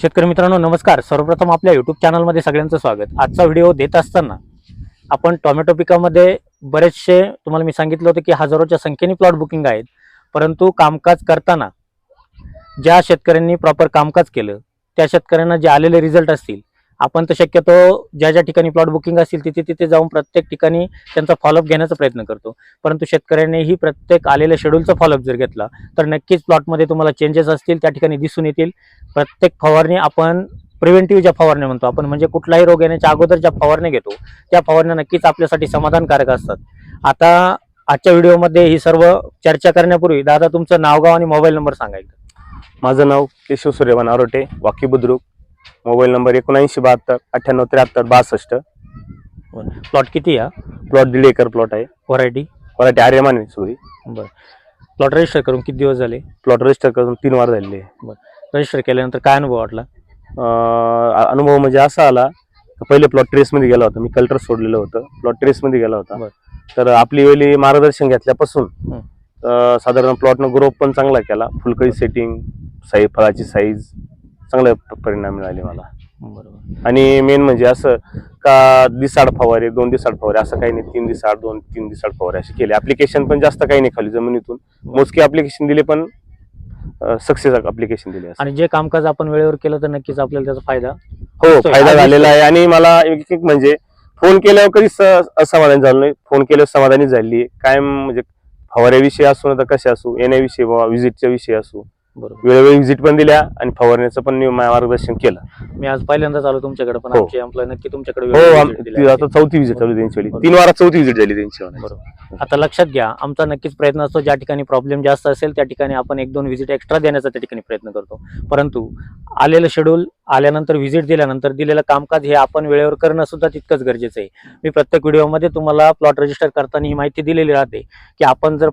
शेतकरी मित्रांनो नमस्कार. सर्वप्रथम आपल्या यूट्यूब चॅनलमध्ये सगळ्यांचं स्वागत. आजचा व्हिडिओ देत असताना आपण टोमॅटो पिकामध्ये बरेचसे तुम्हाला मी सांगितलं होतं की हजारोच्या संख्येने प्लॉट बुकिंग आहेत. परंतु कामकाज करताना ज्या शेतकऱ्यांनी प्रॉपर कामकाज केलं त्या शेतकऱ्यांना जे आलेले रिझल्ट असतील आपण तर शक्यतो ज्या ज्या ठिकाणी प्लॉट बुकिंग असतील तिथे तिथे जाऊन प्रत्येक ठिकाणी त्यांचा फॉलोअप घेण्याचा प्रयत्न करतो. परंतु शेतकऱ्यांनीही प्रत्येक आलेल्या शेड्यूलचा फॉलोअप जर घेतला तर नक्कीच प्लॉटमध्ये तुम्हाला चेंजेस असतील त्या ठिकाणी दिसून येतील. प्रत्येक फवारणी आपण प्रिव्हेंटिव्ह ज्या फवारण्या म्हणतो आपण म्हणजे कुठलाही रोग येण्याच्या अगोदर ज्या फवारण्या घेतो त्या फवारण्या नक्कीच आपल्यासाठी समाधानकारक असतात. आता आजच्या व्हिडिओमध्ये ही सर्व चर्चा करण्यापूर्वी दादा तुमचं नावगाव आणि मोबाईल नंबर सांगायचं माझं नाव केशव सूर्यवान आरोटे वाकी बुद्रुक. मोबाईल नंबर एकोणऐंशी बहात्तर अठ्ठ्याण्णव त्र्याहत्तर बासष्ट. प्लॉट किती या प्लॉट दीड एकर प्लॉट आहे. व्हरायटी मराठी आर्यमान आहे सॉरी बरं. प्लॉट रजिस्टर करून किती दिवस झाले? प्लॉट रजिस्टर करून तीन वार झालेले. आहे. रजिस्टर केल्यानंतर काय अनुभव वाटला? अं, अनुभव म्हणजे असा आला का पहिले प्लॉट ट्रेसमध्ये गेला होता. मी कल्टर सोडलेलं होतं. प्लॉट ट्रेसमध्ये गेला होता. बरं. तर आपली वेळी मार्गदर्शन घेतल्यापासून हं. अं, साधारण प्लॉटनं ग्रोथ पण चांगला केला. फुलकळी सेटिंग साई फळाची साईज चांगले परिणाम मिळाले मला. बरोबर. आणि मेन म्हणजे असं का दिसाड फवारे दोन दिसाड फवारे असं काही नाही तीन दिसाड दोन तीन दिसाड फवारे असे केले. ऍप्लिकेशन पण जास्त काही नाही खाली जमिनीतून. मोजके ऍप्लिकेशन दिले पण सक्सेस ऍप्लिकेशन दिले असं. आणि जे कामकाज आपण वेळेवर केलं तर नक्कीच आपल्याला त्याचा फायदा हो. फायदा झालेला आहे. आणि मला एक एक म्हणजे फोन केल्यावर कधीच स- असमाधान झालं नाही. फोन केल्यावर समाधानी झाली. आहे कायम म्हणजे फवाऱ्याविषयी असो ना तर कसे असो येण्याविषयी व्हिजिटच्या विषयी असो. बरोबर वेळोवेळी व्हिजिट पण दिल्या आणि फवारण्याचं पण मार्गदर्शन केलं मी आज पहिल्यांदाच आलो तुमच्याकडे पण हो. आमचे एम्प्लॉय नक्की तुमच्याकडे हो आम- ती चौथी व्हिजिट चालू आहे त्यांची. तीन वारात चौथी व्हिजिट झाली त्यांची. बरोबर आता लक्षात घ्या आमचा नक्कीच प्रयत्न असतो ज्या ठिकाणी प्रॉब्लेम जास्त असेल त्या ठिकाणी आपण एक दोन व्हिजिट एक्स्ट्रा देण्याचा त्या ठिकाणी प्रयत्न करतो परंतु आलेलं शेड्यूल आल्यानंतर व्हिजिट दिल्यानंतर दिलेलं कामकाज हे आपण वेळेवर करणं सुद्धा तितकंच गरजेचं आहे मी प्रत्येक व्हिडिओमध्ये तुम्हाला प्लॉट रजिस्टर करताना ही माहिती दिलेली राहते की आपण जर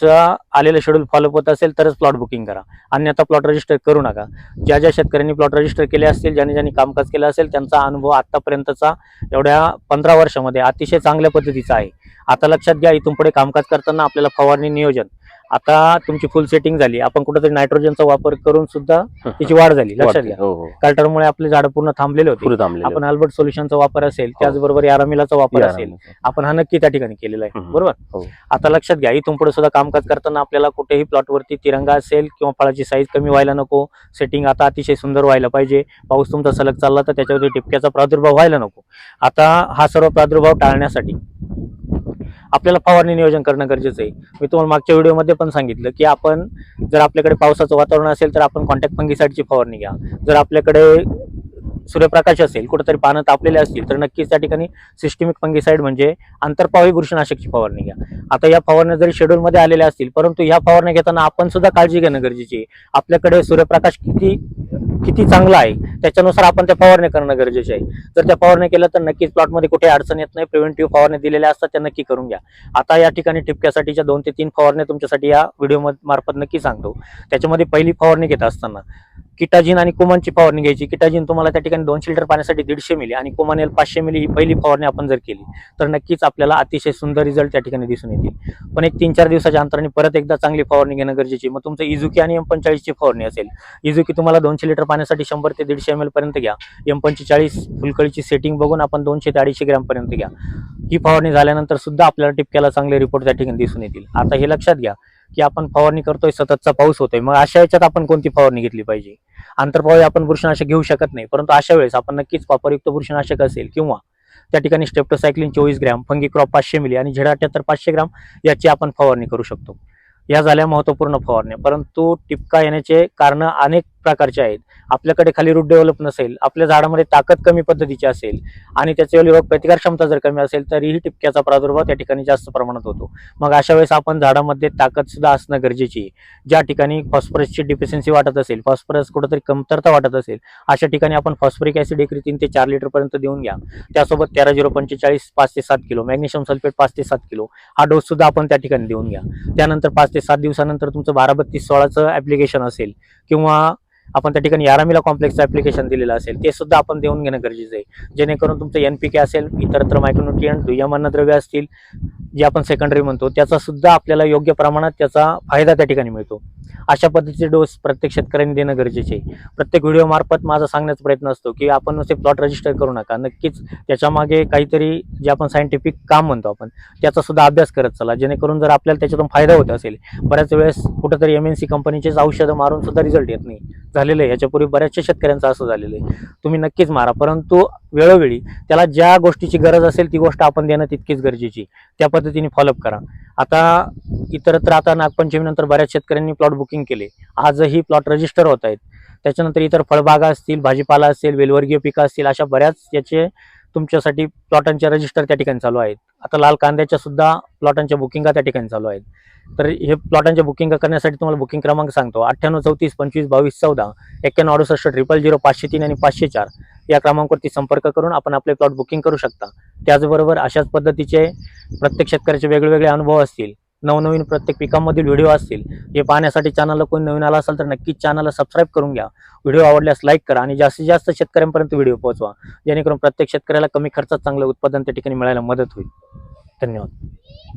चा आलेलं शेड्यूल फॉलोअप होत असेल तरच प्लॉट बुकिंग करा. अन्यथा प्लॉट रजिस्टर करू नका. ज्या ज्या शेतकऱ्यांनी प्लॉट रजिस्टर केले असतील ज्यांनी ज्यांनी कामकाज केलं असेल त्यांचा अनुभव आत्तापर्यंतचा एवढ्या पंधरा वर्षामध्ये अतिशय चांगल्या पद्धतीचा आहे. आता लक्षात घ्या इथून पुढे कामकाज करताना आपल्याला फवारणी नियोजन आता तुमची फुल सेटिंग झाली. आपण कुठेतरी नायट्रोजनचा वापर करून सुद्धा त्याची वाढ झाली. लक्षात घ्या. हो हो. कल्टरमुळे आपले झाडं पूर्ण थांबलेले होते. आपण अल्बर्ट सोल्युशनचा वापर असेल त्याचबरोबर यारामिलाचा वापर असेल. आपण हा नक्की त्या ठिकाणी केलेला आहे. बरोबर? हो. आता लक्षात घ्या इथून पुढे सुद्धा कामकाज करताना आपल्याला कुठेही प्लॉटवरती तिरंगा असेल किंवा फळाची साईज कमी व्हायला नको सेटिंग आता अतिशय सुंदर व्हायला पाहिजे. पाऊस तुमचा सलग चालला तर त्याच्यावरती टिपक्याचा प्रादुर्भाव व्हायला नको. आता हा सर्व प्रादुर्भाव टाळण्यासाठी आपल्याला फवारणी नियोजन करणं गरजेचं आहे. मी तुम्हाला मागच्या व्हिडिओमध्ये पण सांगितलं की आपण जर आपल्याकडे पावसाचं वातावरण असेल तर आपण कॉन्टॅक्ट फंगीसाईडची फवारणी घ्या. जर आपल्याकडे सूर्यप्रकाश असेल कुठेतरी पानं तापलेले असतील तर नक्कीच त्या ठिकाणी सिस्टमिक फंगीसाईड म्हणजे आंतरपावी बुरशीनाशकची फवारणी घ्या. आता या फवारण्या जरी शेड्यूलमध्ये आलेल्या असतील परंतु ह्या फवारण्या घेताना आपण सुद्धा काळजी घेणं गरजेची आहे. आपल्याकडे सूर्यप्रकाश किती किती चांगला आहे त्याच्यानुसार आपण त्या फवारणी करणं गरजेचे आहे. जर त्या फवारणी केल्या तर नक्कीच प्लॉटमध्ये कुठे अडचण येत नाही. प्रिव्हेंटिव्ह फवारणी दिलेल्या असतात त्या नक्की करून घ्या. आता या ठिकाणी ठिपक्यासाठीच्या दोन ते तीन फवारण्या तुमच्यासाठी या व्हिडिओ मार्फत नक्की सांगतो. त्याच्यामध्ये पहिली फवारणी घेत असताना किटाजिन आणि कुमानची फवारणी घ्यायची. किटाजिन तुम्हाला त्या ठिकाणी दोनशे लिटर पाण्यासाठी दीडशे मिली आणि कोमानेल पाचशे मिली ही पहिली फवारणी आपण जर केली तर नक्कीच आपल्याला अतिशय सुंदर रिझल्ट त्या ठिकाणी दिसून येतील. पण एक तीन चार दिवसाच्या अंतराने परत एकदा चांगली फवारणी घेणं गरजेची मग तुमचं इझुकी आणि एम पंचाळीसची फवारणी असेल इझुकी तुम्हाला दोनशे लिटर पाण्यासाठी शंभर ते दीडशे एम एल पर्यंत घ्या. एम पंचेचाळीस फुलकळीची सेटिंग बघून आपण दोनशे ते अडीचशे ग्रॅमपर्यंत घ्या. ही फवारणी झाल्यानंतर सुद्धा आपल्याला टिपक्याला चांगले रिपोर्ट त्या ठिकाणी दिसून येतील. आता हे लक्षात घ्या की आपण फवारणी करतोय सततचा पाऊस होतोय. मग अशा याच्यात आपण कोणती फवारणी घेतली पाहिजे? आंतरपावी आपण बुरशीनाशक घेऊ शकत नाही. परंतु अशा वेळेस आपण नक्कीच कॉपरयुक्त बुरशीनाशक असेल किंवा त्या ठिकाणी स्टेप्टोसायक्लिन चोवीस ग्रॅम फंगी क्रॉप पाचशे मिली आणि झेडा अठ्याहत्तर पाचशे ग्रॅम याची आपण फवारणी करू शकतो. या झाल्या महत्त्वपूर्ण फवारण्या. परंतु टिपका येण्याचे कारण अनेक प्रकारचे आहेत. आपल्याकडे खाली रूट डेव्हलप नसेल आपल्या झाडामध्ये ताकद कमी पद्धतीची असेल आणि त्याच्यावेळी रोग प्रतिकार क्षमता जर कमी असेल तरीही टिपक्याचा प्रादुर्भाव त्या ठिकाणी जास्त प्रमाणात होतो. मग अशा वेळेस आपण झाडामध्ये ताकद सुद्धा असणं गरजेची आहे. ज्या ठिकाणी फॉस्फरसची डिफिशियन्सी वाटत असेल फॉस्फरस कुठंतरी कमतरता वाटत असेल अशा ठिकाणी आपण फॉस्फरिक ऍसिड एकरी तीन ते चार लिटर पर्यंत देऊन घ्या. त्यासोबत तेरा झिरो पंचेचाळीस पाच ते सात किलो मॅग्नेशियम सल्फेट पाच ते सात किलो हा डोस सुद्धा आपण त्या ठिकाणी देऊन घ्या. त्यानंतर पाच ते सात दिवसानंतर तुमचं बारा बत्तीस सोळाचं ऍप्लिकेशन असेल किंवा आपण त्या ठिकाणी यारामिला कॉम्प्लेक्सचं ऍप्लिकेशन दिलेलं असेल ते सुद्धा आपण देऊन घेणं गरजेचं आहे. जेणेकरून तुमचं एन पी के असेल इतरत्र मायक्रोन्युट्रियंट दुय्यम अन्नद्रव्य असतील जे आपण सेकंडरी म्हणतो त्याचा सुद्धा आपल्याला योग्य प्रमाणात त्याचा फायदा त्या ठिकाणी मिळतो. अशा पद्धतीचे डोस प्रत्येक शेतकऱ्यांनी देणं गरजेचे आहे. प्रत्येक व्हिडिओ मार्फत माझा सांगण्याचा प्रयत्न असतो की आपण नुसते प्लॉट रजिस्टर करू नका. नक्कीच त्याच्यामागे काहीतरी जे आपण सायंटिफिक काम म्हणतो आपण त्याचा सुद्धा अभ्यास करत चला. जेणेकरून जर आपल्याला त्याच्यातून फायदा होत असेल बऱ्याच वेळेस कुठेतरी एम एन सी कंपनीचेच औषधं मारून सुद्धा रिझल्ट येत नाही. झालेलं आहे. याच्यापूर्वी बऱ्याचशा शेतकऱ्यांचं असं झालेलं आहे. तुम्ही नक्कीच मारा. परंतु वेळोवेळी त्याला ज्या गोष्टीची गरज असेल ती गोष्ट आपण देणं तितकीच गरजेची त्या पद्धतीने फॉलोअप करा. आता इतरत्र आता नागपंचमीनंतर बऱ्याच शेतकऱ्यांनी प्लॉट बुकिंग केले. आजही प्लॉट रजिस्टर होत आहेत. त्याच्यानंतर इतर फळबागा असतील भाजीपाला असेल वेलवर्गीय पिकं असतील अशा बऱ्याच याचे तुमच्यासाठी प्लॉटांचे रजिस्टर त्या ठिकाणी चालू आहेत. आता लाल कांद्याच्या सुद्धा प्लॉटांच्या बुकिंगा त्या ठिकाणी चालू आहेत. तर हे प्लॉटांच्या बुकिंग करण्यासाठी तुम्हाला बुकिंग क्रमांक सांगतो. अठ्ठ्याण्णव चौतीस पंचवीस बावीस चौदा एक्क्याण्णव अडुसष्ट ट्रिपल झिरो पाचशे तीन आणि पाचशे चार या क्रमांकावरती संपर्क करून आपण आपले प्लॉट बुकिंग करू शकता. त्याचबरोबर अशाच पद्धतीचे प्रत्येक शेतकऱ्याचे वेगवेगळे अनुभव असतील. नवनवीन प्रत्येक पिकांमधील व्हिडिओ असतील हे पाहण्यासाठी चॅनलला कोणी नवीन आला असेल तर नक्कीच चॅनलला सबस्क्राईब करून घ्या. व्हिडिओ आवडल्यास लाईक करा आणि जास्तीत जास्त शेतकऱ्यांपर्यंत व्हिडिओ पोहोचवा. जेणेकरून प्रत्येक शेतकऱ्याला कमी खर्चात चांगलं उत्पादन त्या ठिकाणी मिळायला मदत होईल. धन्यवाद.